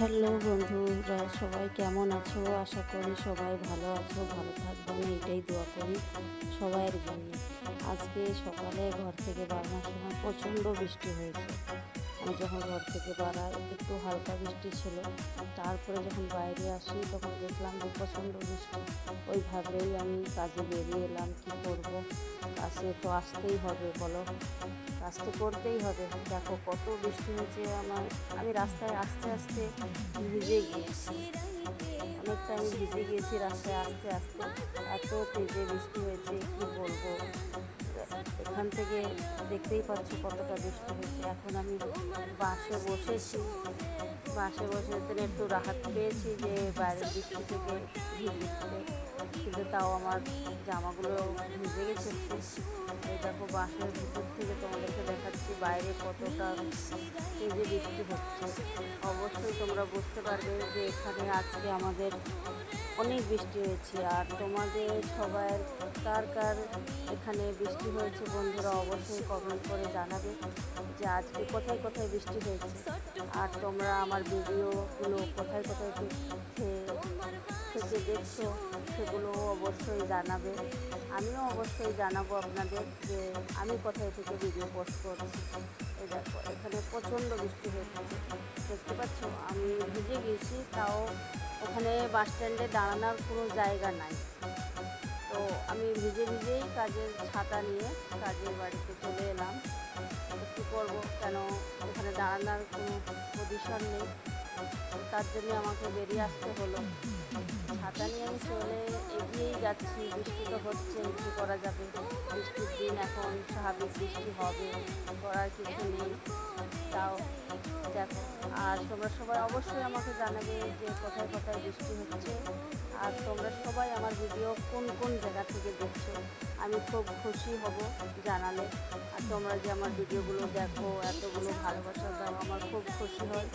Hello বন্ধুরা, সবাই কেমন আছো? আশা করি সবাই ভালো আছো, ভালো থাকবেন এটাই দোয়া করি সবাইয়ের জন্য। আজকে সকালে ঘর থেকে বাড়ানোর সময় প্রচণ্ড বৃষ্টি হয়েছে। আমি যখন ঘর থেকে বাড়াই একটু হালকা বৃষ্টি ছিল, তারপরে যখন বাইরে আসি, তখন দেখলাম যে প্রচণ্ড বৃষ্টি। ওইভাবেই আমি কাজে বেরিয়ে এলাম, কী করব? কাজে তো আসতেই হবে, বলো। কাজ তো করতেই হবে। দেখো কত বৃষ্টি হয়েছে আমার। আমি রাস্তায় আস্তে আস্তে ভিজে গিয়েছি। অনেকটা আমি ভিজে গিয়েছি রাস্তায় আস্তে আস্তে। এত তেজে বৃষ্টি হয়েছে, কী বলব? এখান থেকে দেখতেই পাচ্ছ কতটা বৃষ্টি হয়েছে। এখন আমি বাসে বসেছি। বাসে বসে একটু রাহাত পেয়েছি যে বাইরের বৃষ্টি থেকে কিন্তু তাও আমার জামাগুলো ভিজে গেছে এই দেখো বাসের ভিতর থেকে তোমাদেরকে দেখাচ্ছি বাইরে কতটা তেজে বৃষ্টি হচ্ছে। অবশ্যই তোমরা বুঝতে পারবে যে এখানে আজকে আমাদের অনেক বৃষ্টি হয়েছে। আর তোমাদের সবার কার কার এখানে বৃষ্টি হয়েছে বন্ধুরা অবশ্যই কমেন্ট করে জানাবে যে আজকে কোথায় কোথায় বৃষ্টি হয়েছে। আর তোমরা আমার ভিডিওগুলো কোথায় কোথায় থেকে দেখছ সেগুলো অবশ্যই জানাবে। আমিও অবশ্যই জানাব আপনাদের যে আমি কোথায় থেকে ভিডিও পোস্ট করছি। এখানে প্রচণ্ড বৃষ্টি হয়েছে। দেখতে পাচ্ছ? আমি ভিজে গেছি, তাও ওখানে বাস স্ট্যান্ডে দাঁড়ানোর কোনো জায়গা নাই। আমি ভিজে ভিজেই কাজের ছাতা নিয়ে কাজের বাড়িতে চলে এলাম। কী করব? কেন এখানে দাঁড়ানোর কোনো পজিশন নেই। তার জন্য আমাকে বেরিয়ে আসতে হলো। ছাতা নিয়ে আমি চলে এগিয়েই যাচ্ছি। বৃষ্টি তো হচ্ছে কী করা যাবে? বৃষ্টি হবে করার কিছু নেই তাও দেখো আর তোমরা সবাই অবশ্যই আমাকে জানাবে যে কোথায় কোথায় বৃষ্টি হচ্ছে আর তোমরা সবাই আমার ভিডিও কোন কোন জায়গা থেকে দেখছ আমি খুব খুশি হব জানালে আর তোমরা যে আমার ভিডিওগুলো দেখো এতগুলো ভালোবাসা দাও আমার খুব খুশি হয়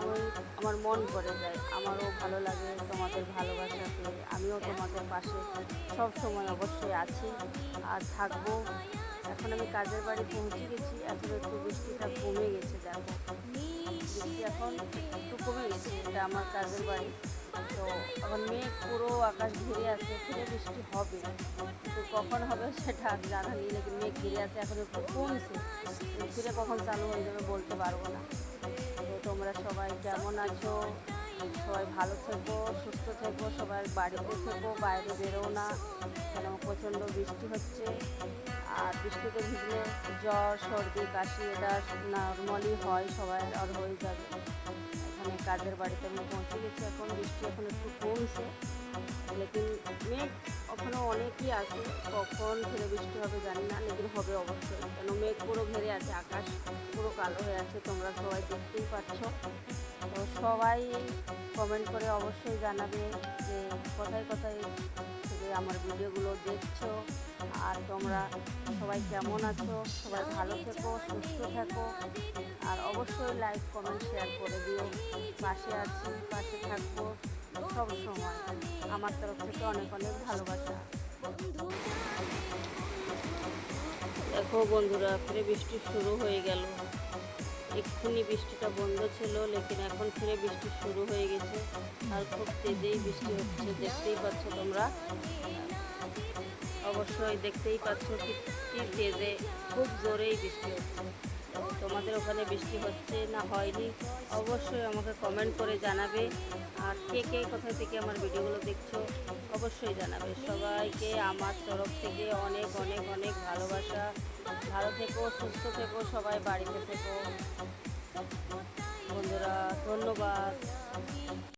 আমি আমার মন ভরে যায় আমারও ভালো লাগে তোমাদের ভালোবাসা আমিও তোমাদের পাশে সব সময় অবশ্যই আছি আর থাকব এখন আমি কাজের বাড়ি পৌঁছে গেছি, এখন একটু বৃষ্টিটা কমে গেছে, দেখো। বৃষ্টি এখন একটু কমে গেছে, এটা আমার কাজের বাড়ি। তো এখন মেঘ পুরো আকাশ ঘিরে আছে ফিরে বৃষ্টি হবে। তো কখন হবে সেটা জানা নেই, নাকি মেঘ ঘিরে আছে, এখন একটু কমছে। ফিরে কখন চালু হয়ে যাবে বলতে পারব না। তো তোমরা সবাই কেমন আছো? সবাই ভালো থেকো সুস্থ থেকো সবাই বাড়িতে থেকো বাইরে বেরো না। কেন, প্রচণ্ড বৃষ্টি হচ্ছে। আর বৃষ্টিতে ভিজলে জ্বর, সর্দি, কাশি, এটা নর্মালি হয় সবাই আর হয়ে যাবে। এখানে কাজের বাড়িতে আমি পৌঁছে গেছি, এখন বৃষ্টি এখন একটু কমছে। লেকিন মেঘ ওখানেও অনেকই আছে। কখন ফিরে বৃষ্টি হবে জানি না লেকিন হবে অবশ্যই কেন মেঘ পুরো ঘেরে আছে, আকাশ পুরো কালো হয়ে আছে, তোমরা সবাই দেখতেই পাচ্ছ। তো সবাই কমেন্ট করে অবশ্যই জানাবে যে কোথায় কোথায় থেকে আমার ভিডিওগুলো দেখছ, আর তোমরা সবাই কেমন আছো? সবাই ভালো থেকো, সুস্থ থাকো, আর অবশ্যই লাইক কমেন্ট শেয়ার করে দিও। পাশে আছি, পাশে থাকব। সব সময় আমার তরফ থেকে অনেক অনেক ভালোবাসা। দেখো বন্ধুরা ফিরে বৃষ্টি শুরু হয়ে গেল। এক্ষুনি বৃষ্টিটা বন্ধ ছিল, লেকিন এখন ফিরে বৃষ্টি শুরু হয়ে গেছে। আর খুব তেজেই বৃষ্টি হচ্ছে, দেখতেই পাচ্ছ তোমরা। অবশ্যই দেখতেই পাচ্ছ কি তেজে, খুব জোরেই বৃষ্টি হচ্ছে। তোমাদের ওখানে বৃষ্টি হচ্ছে না হয়নি, অবশ্যই আমাকে কমেন্ট করে জানাবে। আর কে কে কোথায় থেকে আমার ভিডিওগুলো দেখছ, অবশ্যই জানাবে। সবাইকে আমার তরফ থেকে অনেক অনেক অনেক ভালোবাসা। ভালো থেকো, সুস্থ থেকো, সবাই বাড়িতে থেকো। বন্ধুরা, ধন্যবাদ।